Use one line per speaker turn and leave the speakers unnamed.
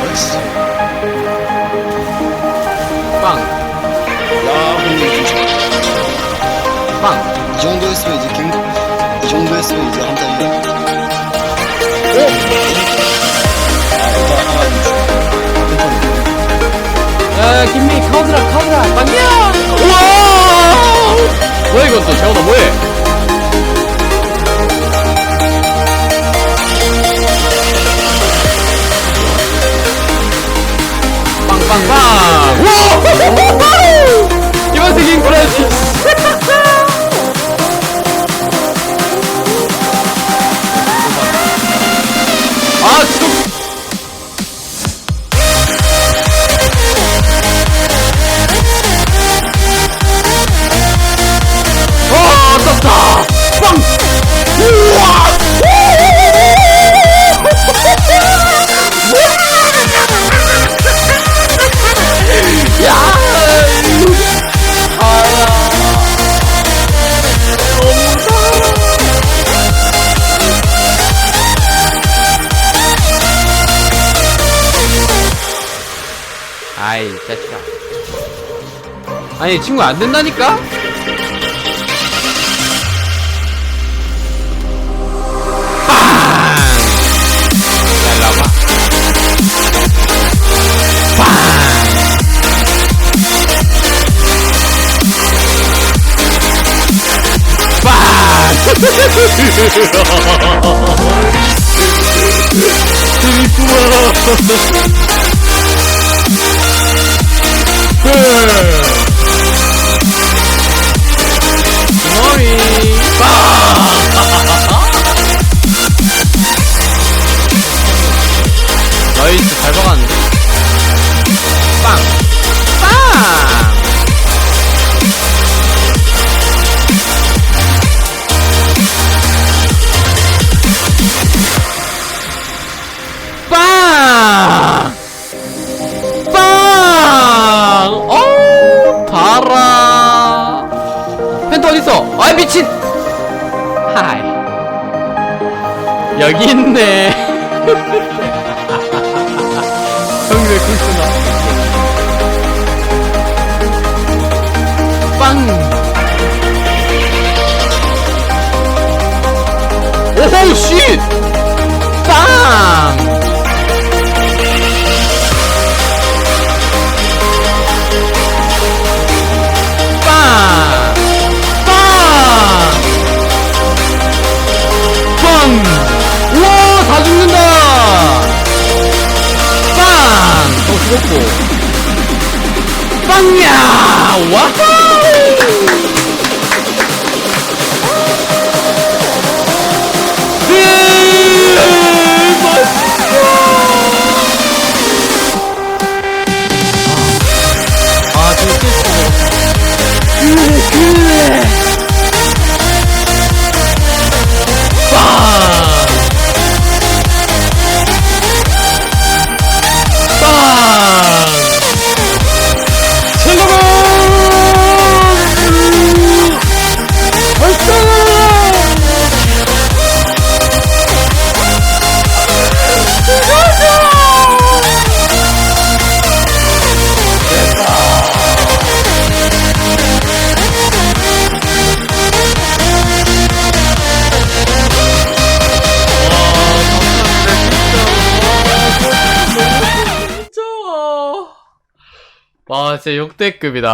뭐였어?
빵,
야,
빵.
이 정도 했으면 이제 갱, 이 정도 했으면 이제 한 달이야. 오! 아. 괜찮네.
야, 김미 카우드라, 카우드라, 빵이야! 우와! 뭐야, 이건 또, 재원아, 뭐해? 아이, 자식아. 아니, 친구 안 된다니까? 재밌구만. 미친! 하이 여기 있네 형이 왜 글쓰나? 빵! 오호, 쉿! 빵! 빵! 빵야! 와 와, 진짜 역대급이다.